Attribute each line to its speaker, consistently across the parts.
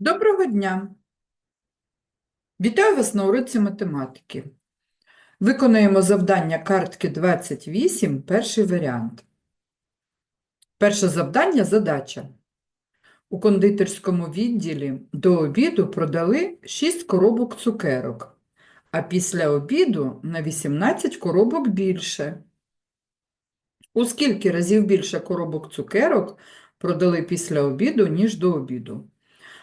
Speaker 1: Доброго дня! Вітаю вас на уроці математики. Виконуємо завдання картки 28, перший варіант. Перше завдання – задача. У кондитерському відділі до обіду продали 6 коробок цукерок, а після обіду на 18 коробок більше. У скільки разів більше коробок цукерок продали після обіду, ніж до обіду?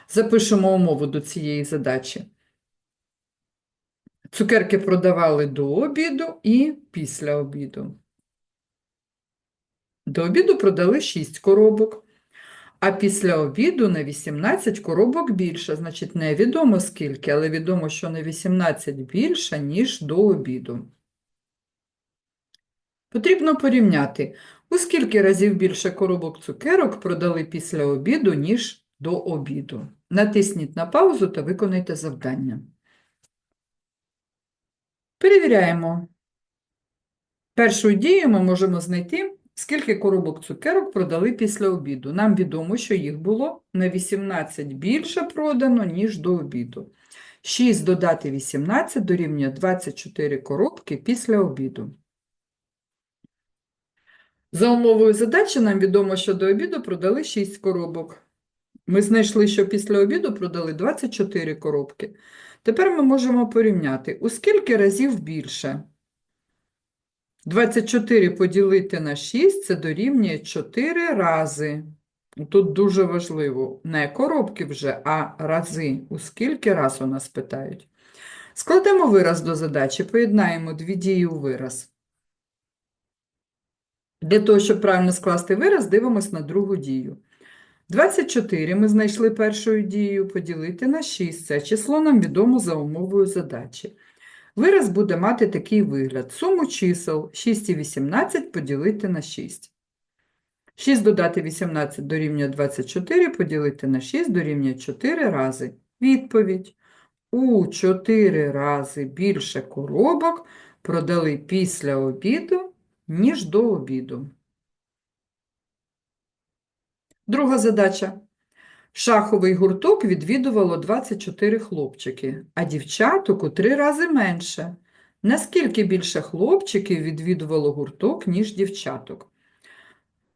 Speaker 1: Запишемо умову до цієї задачі. Цукерки продавали до обіду і після обіду. До обіду продали 6 коробок, а після обіду на 18 коробок більше. Значить, невідомо скільки, але відомо, що на 18 більше, ніж до обіду. Потрібно порівняти, у скільки разів більше коробок цукерок продали після обіду, ніж до обіду. Натисніть на паузу та виконайте завдання. Перевіряємо. Першою дією ми можемо знайти, скільки коробок цукерок продали після обіду. Нам відомо, що їх було на 18 більше продано, ніж до обіду. 6 додати 18 дорівнює 24 коробки після обіду. За умовою задачі нам відомо, що до обіду продали 6 коробок. Ми знайшли, що після обіду продали 24 коробки. Тепер ми можемо порівняти, у скільки разів більше. 24 поділити на 6 – це дорівнює 4 рази. Тут дуже важливо, не коробки вже, а рази. У скільки раз у нас питають. Складемо вираз до задачі, поєднаємо дві дії у вираз. Для того, щоб правильно скласти вираз, дивимось на другу дію. 24 ми знайшли першою дією, поділити на 6. Це число нам відомо за умовою задачі. Вираз буде мати такий вигляд. Суму чисел 6 і 18 поділити на 6. 6 додати 18 дорівнює 24, поділити на 6 дорівнює 4 рази. Відповідь. У 4 рази більше коробок продали після обіду, ніж до обіду. Друга задача. Шаховий гурток відвідувало 24 хлопчики, а дівчаток у три рази менше. Наскільки більше хлопчиків відвідувало гурток, ніж дівчаток?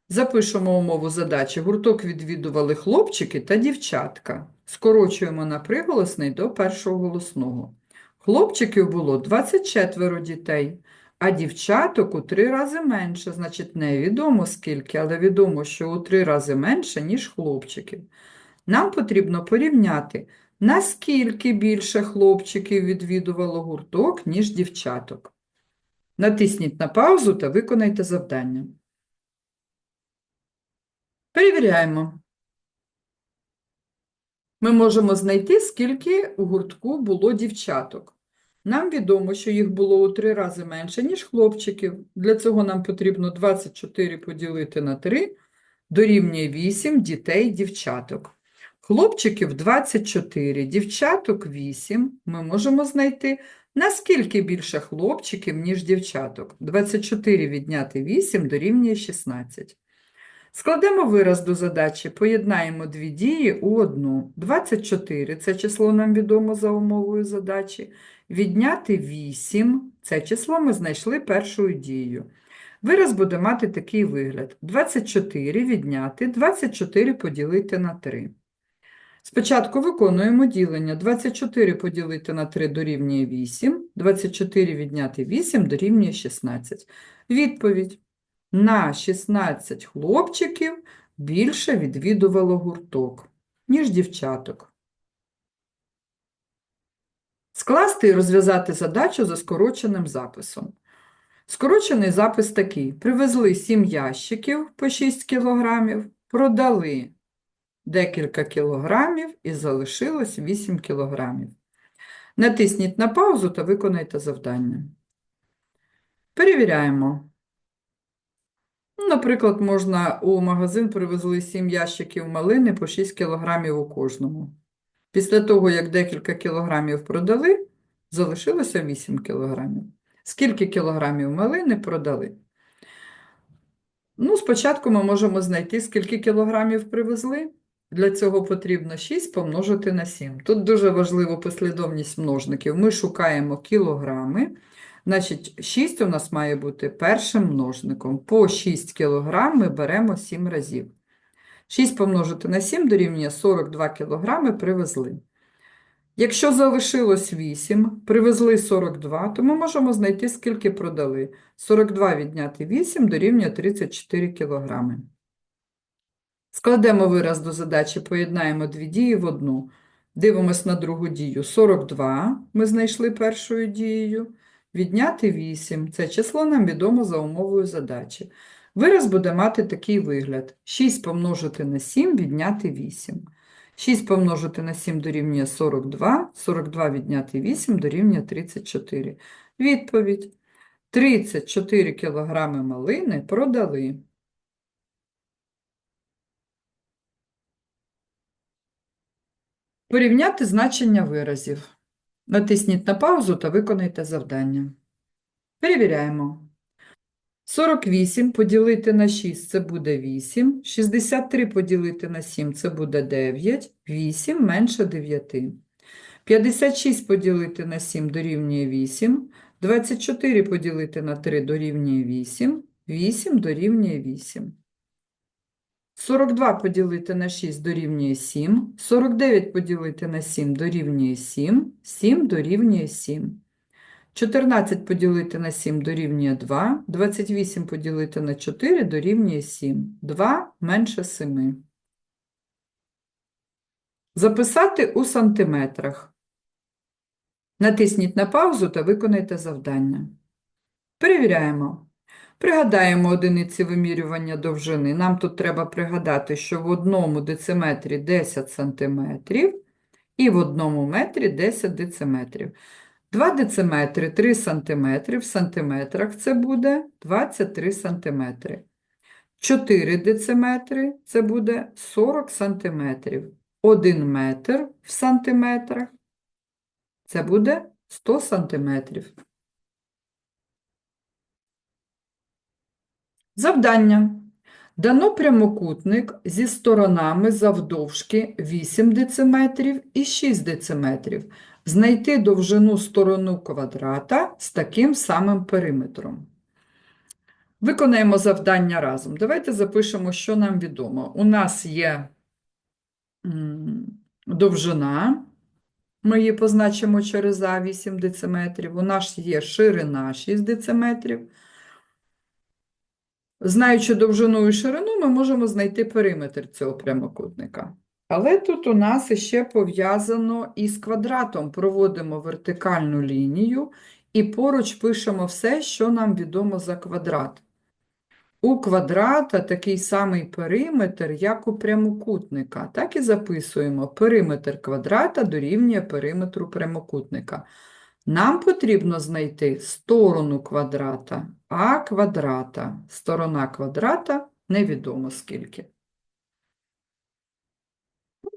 Speaker 1: Запишемо умову задачі. Гурток відвідували хлопчики та дівчатка. Скорочуємо на приголосний до першого голосного. Хлопчиків було 24 дітей, а дівчаток у три рази менше, значить, невідомо скільки, але відомо, що у три рази менше, ніж хлопчиків. Нам потрібно порівняти, наскільки більше хлопчиків відвідувало гурток, ніж дівчаток. Натисніть на паузу та виконайте завдання. Перевіряємо. Ми можемо знайти, скільки у гуртку було дівчаток. Нам відомо, що їх було у три рази менше, ніж хлопчиків. Для цього нам потрібно 24 поділити на 3, дорівнює 8 дітей дівчаток. Хлопчиків 24, дівчаток 8. Ми можемо знайти, наскільки більше хлопчиків, ніж дівчаток. 24 відняти 8 дорівнює 16. Складемо вираз до задачі, поєднаємо дві дії у одну. 24 – це число нам відомо за умовою задачі. Відняти 8 – це число ми знайшли першою дією. Вираз буде мати такий вигляд. 24 відняти, 24 поділити на 3. Спочатку виконуємо ділення. 24 поділити на 3 дорівнює 8, 24 відняти 8 дорівнює 16. Відповідь. На 16 хлопчиків більше відвідувало гурток, ніж дівчаток. Скласти і розв'язати задачу за скороченим записом. Скорочений запис такий. Привезли 7 ящиків по 6 кілограмів, продали декілька кілограмів і залишилось 8 кілограмів. Натисніть на паузу та виконайте завдання. Перевіряємо. Наприклад, можна у магазин привезли 7 ящиків малини по 6 кілограмів у кожному. Після того, як декілька кілограмів продали, залишилося 8 кілограмів. Скільки кілограмів малини продали? Ну, спочатку ми можемо знайти, скільки кілограмів привезли. Для цього потрібно 6 помножити на 7. Тут дуже важлива послідовність множників. Ми шукаємо кілограми. Значить, 6 у нас має бути першим множником. По 6 кг ми беремо 7 разів. 6 помножити на 7 дорівнює 42 кг привезли. Якщо залишилось 8, привезли 42, то ми можемо знайти, скільки продали. 42 відняти 8 дорівнює 34 кг. Складемо вираз до задачі, поєднаємо дві дії в одну. Дивимось на другу дію. 42 ми знайшли першою дією. Відняти 8. Це число нам відомо за умовою задачі. Вираз буде мати такий вигляд. 6 помножити на 7 відняти 8. 6 помножити на 7 дорівнює 42, 42 відняти 8 дорівнює 34. Відповідь. 34 кг малини продали. Порівняти значення виразів. Натисніть на паузу та виконайте завдання. Перевіряємо. 48 поділити на 6 це буде 8. 63 поділити на 7 це буде 9. 8 менше 9. 56 поділити на 7 дорівнює 8. 24 поділити на 3 дорівнює 8. 8 дорівнює 8. 42 поділити на 6 дорівнює 7. 49 поділити на 7 дорівнює 7. 7 дорівнює 7. 14 поділити на 7 дорівнює 2, 28 поділити на 4 дорівнює 7. 2 менше 7. Записати у сантиметрах. Натисніть на паузу та виконайте завдання. Перевіряємо. Пригадаємо одиниці вимірювання довжини. Нам тут треба пригадати, що в одному дециметрі 10 сантиметрів і в одному метрі 10 дециметрів. 2 дециметри 3 сантиметри, в сантиметрах це буде 23 сантиметри. 4 дециметри це буде 40 сантиметрів. 1 метр в сантиметрах це буде 100 сантиметрів. Завдання. Дано прямокутник зі сторонами завдовжки 8 дециметрів і 6 дециметрів. Знайти довжину сторону квадрата з таким самим периметром. Виконаємо завдання разом. Давайте запишемо, що нам відомо. У нас є довжина, ми її позначимо через А 8 дециметрів. У нас є ширина 6 дециметрів. Знаючи довжину і ширину, ми можемо знайти периметр цього прямокутника. Але тут у нас ще пов'язано із квадратом. Проводимо вертикальну лінію і поруч пишемо все, що нам відомо за квадрат. У квадрата такий самий периметр, як у прямокутника. Так і записуємо: периметр квадрата дорівнює периметру прямокутника. Нам потрібно знайти сторону квадрата, а квадрата. Сторона квадрата невідомо скільки.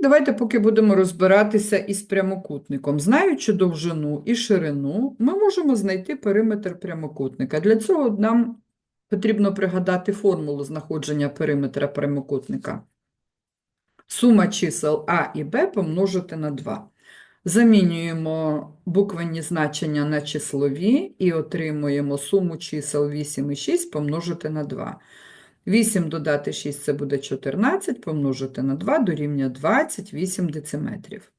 Speaker 1: Давайте поки будемо розбиратися із прямокутником. Знаючи довжину і ширину, ми можемо знайти периметр прямокутника. Для цього нам потрібно пригадати формулу знаходження периметра прямокутника. Сума чисел А і Б помножити на 2. Замінюємо буквенні значення на числові і отримуємо суму чисел 8 і 6 помножити на 2. 8 додати 6 це буде 14, помножити на 2 дорівнює 28 дециметрів.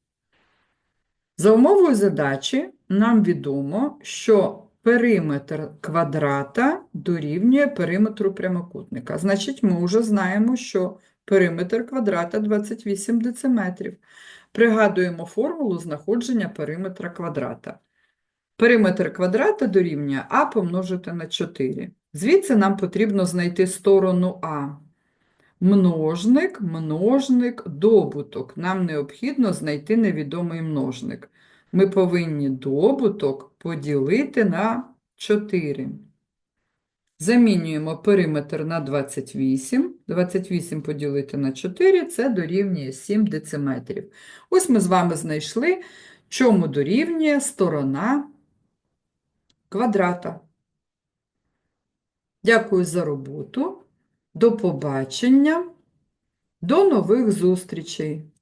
Speaker 1: За умовою задачі нам відомо, що периметр квадрата дорівнює периметру прямокутника. Значить, ми вже знаємо, що периметр квадрата 28 дециметрів. Пригадуємо формулу знаходження периметра квадрата. Периметр квадрата дорівнює А помножити на 4. Звідси нам потрібно знайти сторону А. Множник, множник, добуток. Нам необхідно знайти невідомий множник. Ми повинні добуток поділити на 4. Замінюємо периметр на 28. 28 поділити на 4 це дорівнює 7 дециметрів. Ось ми з вами знайшли, чому дорівнює сторона квадрата. Дякую за роботу. До побачення. До нових зустрічей!